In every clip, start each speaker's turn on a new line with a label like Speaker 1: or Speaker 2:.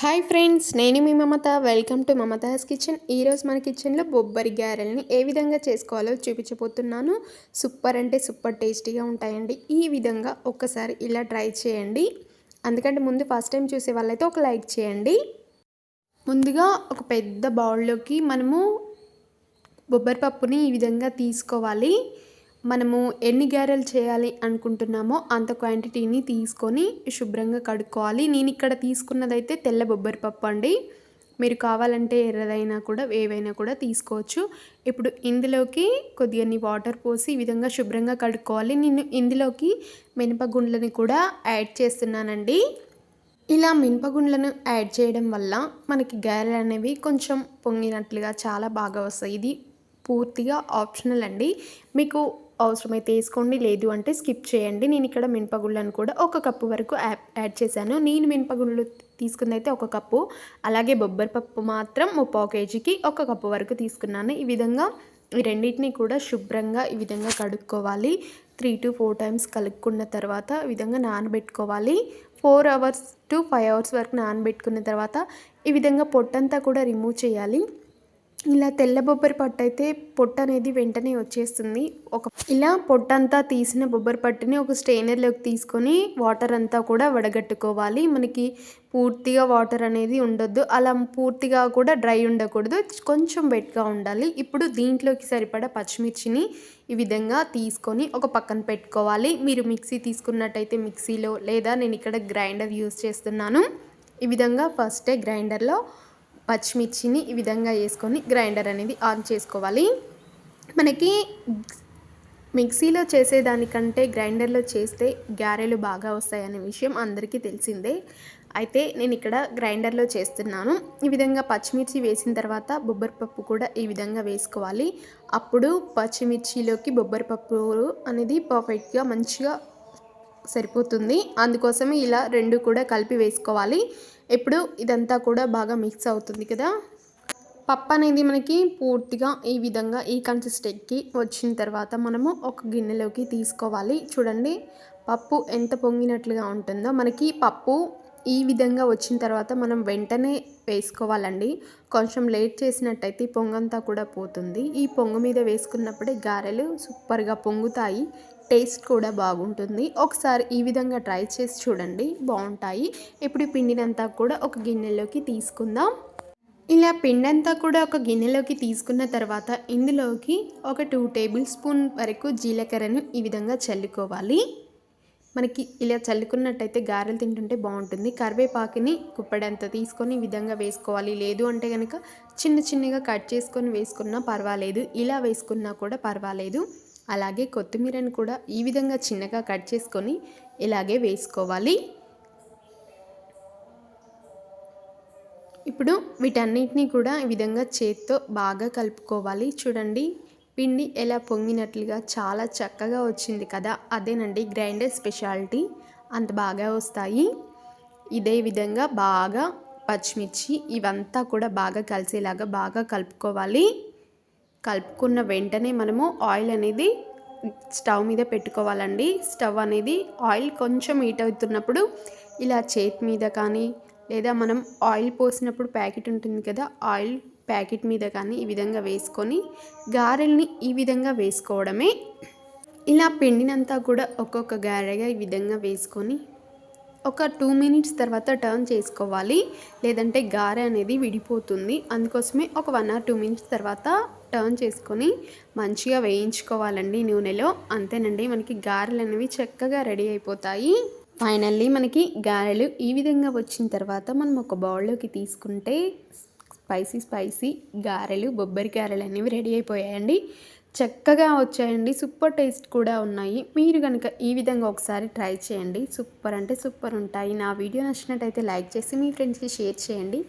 Speaker 1: Hi friends నేను మీ Mamata. Welcome to Mamata's kitchen. ఈరోజు మన కిచెన్లో బొబ్బరి గారెల్ని ఏ విధంగా చేసుకోవాలో చూపించబోతున్నాను. సూపర్ అంటే సూపర్ టేస్టీగా ఉంటాయండి. ఈ విధంగా ఒక్కసారి ఇలా ట్రై చేయండి. అందుకంటే ముందు ఫస్ట్ టైం చూసే వాళ్ళైతే ఒక లైక్ చేయండి. ముందుగా ఒక పెద్ద బౌల్లోకి మనము బొబ్బరి పప్పుని ఈ విధంగా తీసుకోవాలి. మనము ఎన్ని గారెలు చేయాలి అనుకుంటున్నామో అంత క్వాంటిటీని తీసుకొని శుభ్రంగా కడుక్కోవాలి. నేను ఇక్కడ తీసుకున్నదైతే తెల్ల బొబ్బరి పప్పు అండి. మీరు కావాలంటే ఎర్రదైనా కూడా ఏవైనా కూడా తీసుకోవచ్చు. ఇప్పుడు ఇందులోకి కొద్దిగా వాటర్ పోసి ఈ విధంగా శుభ్రంగా కడుక్కోవాలి. నేను ఇందులోకి మినపగుండ్లని కూడా యాడ్ చేస్తున్నానండి. ఇలా మినపగుండ్లను యాడ్ చేయడం వల్ల మనకి గారెలు అనేవి కొంచెం పొంగినట్లుగా చాలా బాగా వస్తాయి. ఇది పూర్తిగా ఆప్షనల్ అండి. మీకు అవసరమైతే వేసుకోండి లేదు అంటే స్కిప్ చేయండి. నేను ఇక్కడ మినపగుళ్ళను కూడా ఒక కప్పు వరకు యాడ్ చేశాను. నేను మినపగుళ్ళు తీసుకుందైతే ఒక కప్పు అలాగే బొబ్బరి పప్పు మాత్రం ముప్పావు కేజీకి ఒక కప్పు వరకు తీసుకున్నాను. ఈ విధంగా ఈ రెండింటిని కూడా శుభ్రంగా ఈ విధంగా కడుక్కోవాలి. త్రీ టు ఫోర్ టైమ్స్ కలుపుకున్న తర్వాత ఈ విధంగా నానబెట్టుకోవాలి. Four hours to five hours వరకు నానబెట్టుకున్న తర్వాత ఈ విధంగా పొట్టంతా కూడా రిమూవ్ చేయాలి. ఇలా తెల్ల బొబ్బరి పట్టు అయితే పొట్టు అనేది వెంటనే వచ్చేస్తుంది. ఒక ఇలా పొట్టంతా తీసిన బొబ్బరి పట్టుని ఒక స్టెయినర్లోకి తీసుకొని వాటర్ అంతా కూడా వడగట్టుకోవాలి. మనకి పూర్తిగా వాటర్ అనేది ఉండొద్దు. అలా పూర్తిగా కూడా డ్రై ఉండకూడదు. కొంచెం వెట్గా ఉండాలి. ఇప్పుడు దీంట్లోకి సరిపడా పచ్చిమిర్చిని ఈ విధంగా తీసుకొని ఒక పక్కన పెట్టుకోవాలి. మీరు మిక్సీ తీసుకున్నట్టయితే మిక్సీలో లేదా నేను ఇక్కడ గ్రైండర్ యూస్ చేస్తున్నాను. ఈ విధంగా ఫస్టే గ్రైండర్లో పచ్చిమిర్చిని ఈ విధంగా వేసుకొని గ్రైండర్ అనేది ఆన్ చేసుకోవాలి. మనకి మిక్సీలో చేసేదానికంటే గ్రైండర్లో చేస్తే గారెలు బాగా వస్తాయనే విషయం అందరికీ తెలిసిందే. అయితే నేను ఇక్కడ గ్రైండర్లో చేస్తున్నాను. ఈ విధంగా పచ్చిమిర్చి వేసిన తర్వాత బొబ్బరిపప్పు కూడా ఈ విధంగా వేసుకోవాలి. అప్పుడు పచ్చిమిర్చిలోకి బొబ్బరిపప్పు అనేది పర్ఫెక్ట్గా మంచిగా సరిపోతుంది. అందుకోసమే ఇలా రెండు కూడా కలిపి వేసుకోవాలి. ఇప్పుడు ఇదంతా కూడా బాగా మిక్స్ అవుతుంది కదా. పప్పు అనేది మనకి పూర్తిగా ఈ విధంగా ఈ కన్సిస్టెంట్కి వచ్చిన తర్వాత మనము ఒక గిన్నెలోకి తీసుకోవాలి. చూడండి పప్పు ఎంత పొంగినట్లుగా ఉంటుందో. మనకి పప్పు ఈ విధంగా వచ్చిన తర్వాత మనం వెంటనే వేసుకోవాలండి. కొంచెం లేట్ చేసినట్టయితే పొంగంతా కూడా పోతుంది. ఈ పొంగు మీద వేసుకున్నప్పుడే గారెలు సూపర్గా పొంగుతాయి. టేస్ట్ కూడా బాగుంటుంది. ఒకసారి ఈ విధంగా ట్రై చేసి చూడండి. బాగుంటాయి. ఇప్పుడు పిండినంతా కూడా ఒక గిన్నెలోకి తీసుకుందాం. ఇలా పిండంతా కూడా ఒక గిన్నెలోకి తీసుకున్న తర్వాత ఇందులోకి ఒక టూ టేబుల్ స్పూన్ వరకు జీలకర్రను ఈ విధంగా చల్లుకోవాలి. మనకి ఇలా చల్లుకున్నట్టయితే గారెలు తింటుంటే బాగుంటుంది. కరివేపాకుని కుప్పడంత తీసుకొని ఈ విధంగా వేసుకోవాలి. లేదు అంటే కనుక చిన్న చిన్నగా కట్ చేసుకొని వేసుకున్నా పర్వాలేదు. ఇలా వేసుకున్నా కూడా పర్వాలేదు. అలాగే కొత్తిమీరను కూడా ఈ విధంగా చిన్నగా కట్ చేసుకొని ఇలాగే వేసుకోవాలి. ఇప్పుడు వీటన్నిటినీ కూడా ఈ విధంగా చేత్తో బాగా కలుపుకోవాలి. చూడండి. పిండి ఎలా పొంగినట్లుగా చాలా చక్కగా వచ్చింది కదా. అదేనండి గ్రైండర్ స్పెషాలిటీ. అంత బాగా వస్తాయి. ఇదే విధంగా బాగా పచ్చిమిర్చి ఇవంతా కూడా బాగా కలిసేలాగా బాగా కలుపుకోవాలి. కలుపుకున్న వెంటనే మనము ఆయిల్ అనేది స్టవ్ మీద పెట్టుకోవాలండి. స్టవ్ అనేది ఆయిల్ కొంచెం హీట్ అవుతున్నప్పుడు ఇలా చేతి మీద కానీ లేదా మనం ఆయిల్ పోసినప్పుడు ప్యాకెట్ ఉంటుంది కదా ఆయిల్ ప్యాకెట్ మీద కానీ ఈ విధంగా వేసుకొని గారెల్ని ఈ విధంగా వేసుకోవడమే. ఇలా పిండినంతా కూడా ఒక్కొక్క గారెగా ఈ విధంగా వేసుకొని ఒక టూ మినిట్స్ తర్వాత టర్న్ చేసుకోవాలి. లేదంటే గారె అనేది విడిపోతుంది. అందుకోసమే ఒక వన్ ఆర్ టూ మినిట్స్ తర్వాత టర్న్ చేసుకొని మంచిగా వేయించుకోవాలండి నూనెలో. అంతేనండి మనకి గారెలు అనేవి చక్కగా రెడీ అయిపోతాయి. ఫైనల్లీ మనకి గారెలు ఈ విధంగా వచ్చిన తర్వాత మనం ఒక బౌల్లోకి తీసుకుంటే స్పైసీ స్పైసీ గారెలు బొబ్బరి గారెలు అనేవి రెడీ అయిపోయాయండి. చక్కగా వచ్చాయండి. సూపర్ టేస్ట్ కూడా ఉన్నాయి. మీరు కనుక ఈ విధంగా ఒకసారి ట్రై చేయండి. సూపర్ అంటే సూపర్ ఉంటాయి. నా వీడియో నచ్చినట్టయితే లైక్ చేసి మీ ఫ్రెండ్స్కి షేర్ చేయండి.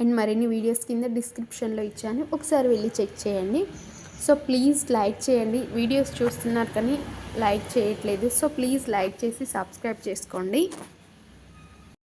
Speaker 1: అండ్ మరిన్ని వీడియోస్ కింద డిస్క్రిప్షన్లో ఇచ్చాను. ఒకసారి వెళ్ళి చెక్ చేయండి. సో ప్లీజ్ లైక్ చేయండి. వీడియోస్ చూస్తున్నారు కానీ లైక్ చేయట్లేదు. సో ప్లీజ్ లైక్ చేసి సబ్స్క్రైబ్ చేసుకోండి.